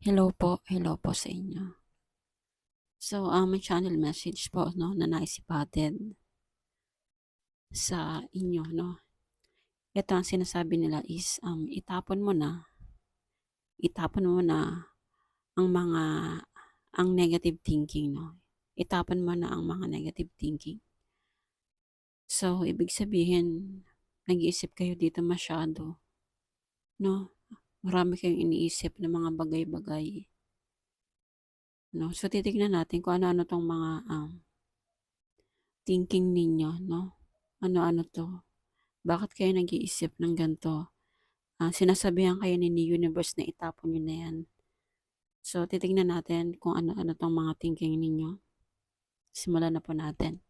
Hello po, hello po sa inyo. So, may channel message po 'no, na nais ipahatid sa inyo 'no. Ito ang sinasabi nila is, um, itapon mo na itapon mo na ang mga ang negative thinking 'no. Itapon mo na ang mga negative thinking. So, ibig sabihin nag-iisip kayo dito masyado 'no. Marami kayong iniisip na mga bagay-bagay. 'No, so titignan natin kung ano-ano 'tong mga, um thinking ninyo 'no. Ano-ano 'to? Bakit kayo nag-iisip ng ganito? Ah, sinasabihan kayo ni universe na itapon niyo na 'yan. So, titignan natin kung ano-ano 'tong mga thinking ninyo. Simulan na po natin.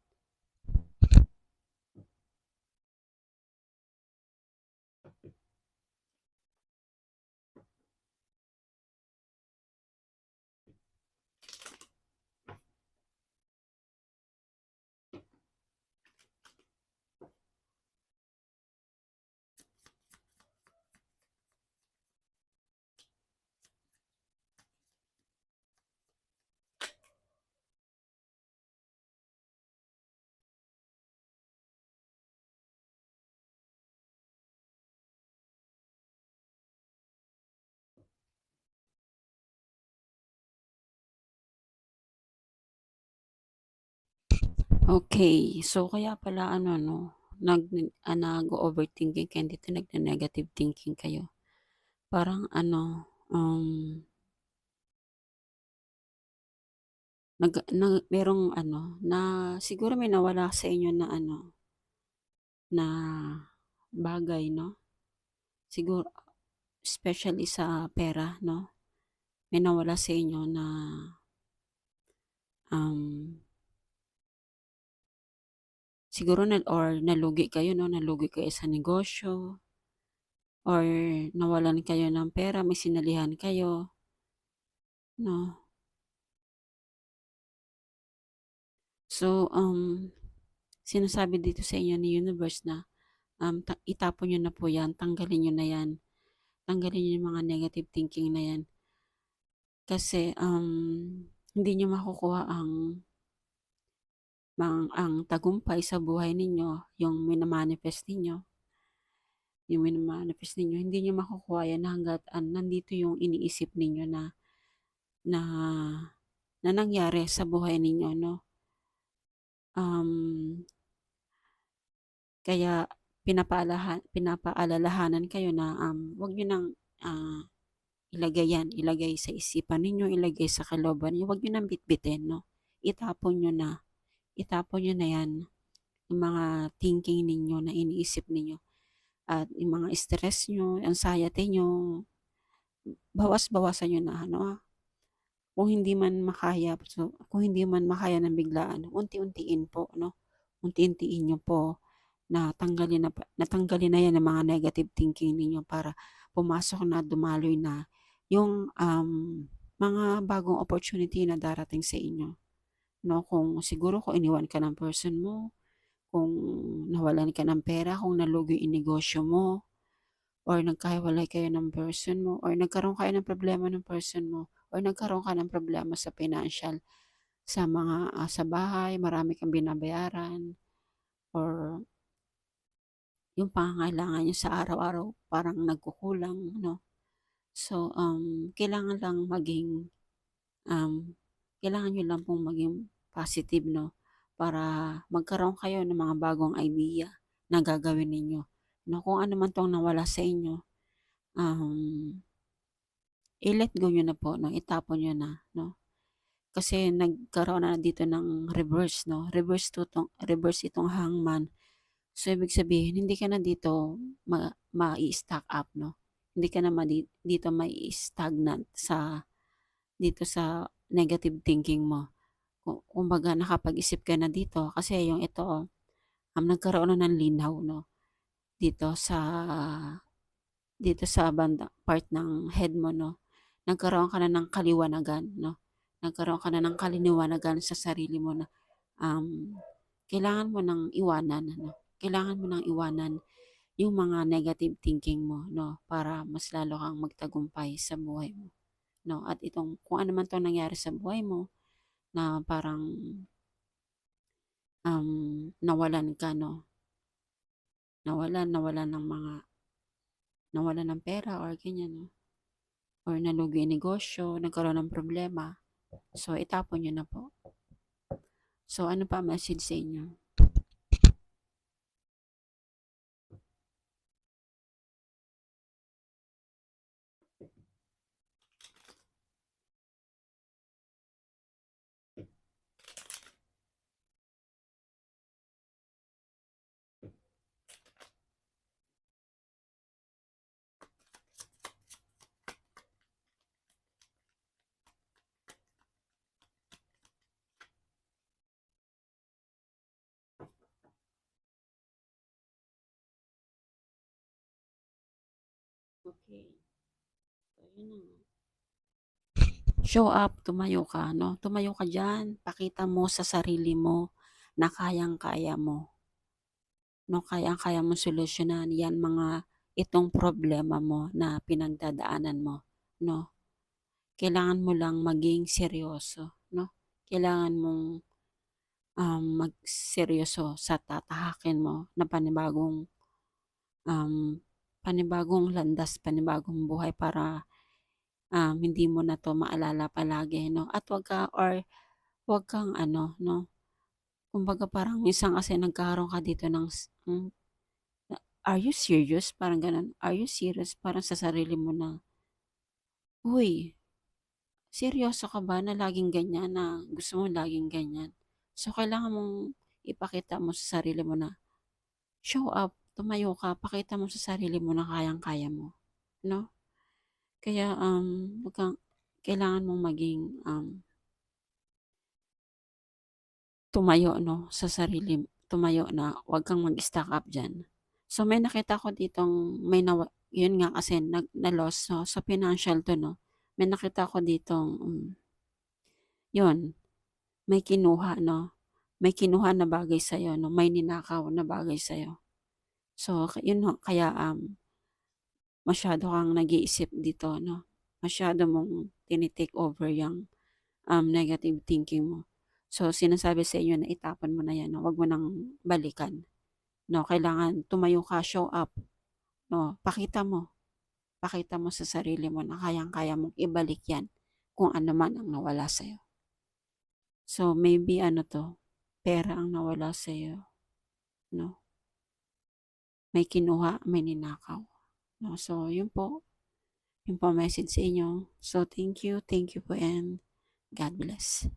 Okay, so kaya pala ano 'no, nag ah, nag-o-overthinking kayo dito nagne-negative thinking kayo. Parang ano, um nag na merong ano, na siguro may nawala sa inyo na ano na bagay 'no. Siguro especially sa pera 'no, may nawala sa inyo na um siguro na or nalugi kayo 'no, nalugi kayo sa negosyo or nawalan kayo ng pera, may sinalihan kayo 'no. So, um, sinasabi dito sa inyo ni universe na, um, ta itapon niyo na po 'yan, tanggalin niyo na 'yan. Tanggalin niyo yung mga negative thinking na 'yan. Kasi, um, hindi niyo makukuha ang mang ang tagumpay sa buhay ninyo, yung mina-manifest ninyo. Yung mina-manifest ninyo, hindi niyo makukuha 'yan hangga't, ah, nandito yung iniisip ninyo na na na nangyari sa buhay ninyo 'no. Um kaya pinapaalahan pinapaalalahanan kayo na, um, wag niyo ng, ah, ilagay 'yan, ilagay sa isipan ninyo, ilagay sa kalooban niyo, wag niyo ng bitbitin 'no. Itapon niyo na, itapon niyo na 'yan, yung mga thinking ninyo na iniisip ninyo at yung mga stress niyo, anxiety niyo, bawas-bawasan niyo na ano, ah. Kung hindi man makaya so kung hindi man makaya ng biglaan, unti-untiin po 'no. Unti-untiin niyo po na tanggalin na pa na 'yan ang mga negative thinking ninyo para pumasok na, dumaloy na yung, um, mga bagong opportunity na darating sa inyo 'no. Kung siguro kung iniwan ka ng person mo, kung nawalan ka ng pera, kung nalugi yung negosyo mo, or nagkahiwalay kayo ng person mo, or nagkaroon kayo ng problema ng person mo, or nagkaroon ka ng problema sa financial, sa mga, ah, sa bahay, marami kang binabayaran, or yung pangangailangan niyo sa araw-araw parang nagkukulang 'no. So, um, kailangan lang maging, um, kailangan niyo lang pong maging positive 'no, para magkaroon kayo ng mga bagong idea na gagawin ninyo 'no. Kung ano man 'tong nawala sa inyo, um, i-let go niyo na po 'no, itapon niyo na 'no. Kasi nagkaroon na dito ng reverse 'no, reverse to 'tong reverse itong hangman. So, ibig sabihin hindi ka na dito ma mai-stuck up 'no, hindi ka na madi dito mai-stagnant sa dito sa negative thinking mo. Ku kumbaga nakapag-isip ka na dito kasi yung ito, oh, um, nagkaroon na ng linaw 'no, dito sa dito sa bandang part ng head mo 'no. Nagkaroon ka na ng kaliwanagan 'no, nagkaroon ka na ng kaliniwanagan sa sarili mo na, um, kailangan mo ng iwanan ano, kailangan mo ng iwanan yung mga negative thinking mo 'no, para mas lalo kang magtagumpay sa buhay mo. No? At itong kung ano man 'tong nangyari sa buhay mo na parang um, nawalan ka, no? Nawalan, nawalan ng mga nawalan ng pera or ganyan, no? Or nalugi yung negosyo, nagkaroon ng problema. So, itapon nyo na po. So, ano pa message sa inyo? Okay. So, yun na nga. Show up, tumayo ka, no? Tumayo ka dyan. Pakita mo sa sarili mo na kayang-kaya mo. No, kayang-kaya mo solusyonan yan mga itong problema mo na pinagdadaanan mo, no? Kailangan mo lang maging seryoso, no? Kailangan mong um, magseryoso sa tatahakin mo na panibagong um, panibagong landas, panibagong buhay para um, hindi mo na to maalala palagi, no? At wag ka, or wag kang ano, no? Kumbaga parang minsan kasi nagkaroon ka dito ng, hmm, are you serious? Parang ganun, are you serious? Parang sa sarili mo na, uy, seryoso ka ba na laging ganyan, na gusto mo laging ganyan? So, kailangan mong ipakita mo sa sarili mo na, show up, tumayo ka, pakita mo sa sarili mo na kayang-kaya mo, no? Kaya, um, kang, kailangan mong maging, um, tumayo, no, sa sarili, tumayo na, wag kang mag-stack up dyan. So, may nakita ko ditong, may nawa, yun nga kasi, nag, na-loss, no, sa financial to, no, may nakita ko ditong, um, yun, may kinuha, no, may kinuha na bagay sa'yo, no, may ninakaw na bagay sa'yo. So, yun, no, kaya, um, masyado kang nag-iisip dito, no, masyado mong tinitake over yung um, negative thinking mo. So, sinasabi sa inyo na itapon mo na yan, no? wag mo nang balikan. No, kailangan tumayo ka, show up. No, pakita mo. Pakita mo sa sarili mo na kayang-kaya mong ibalik yan kung ano man ang nawala sa'yo. So, maybe ano to, pera ang nawala sa'yo. No? May kinuha, may ninakaw. No? So, yun po. Yun po message sa inyo. So, thank you, thank you po and God bless.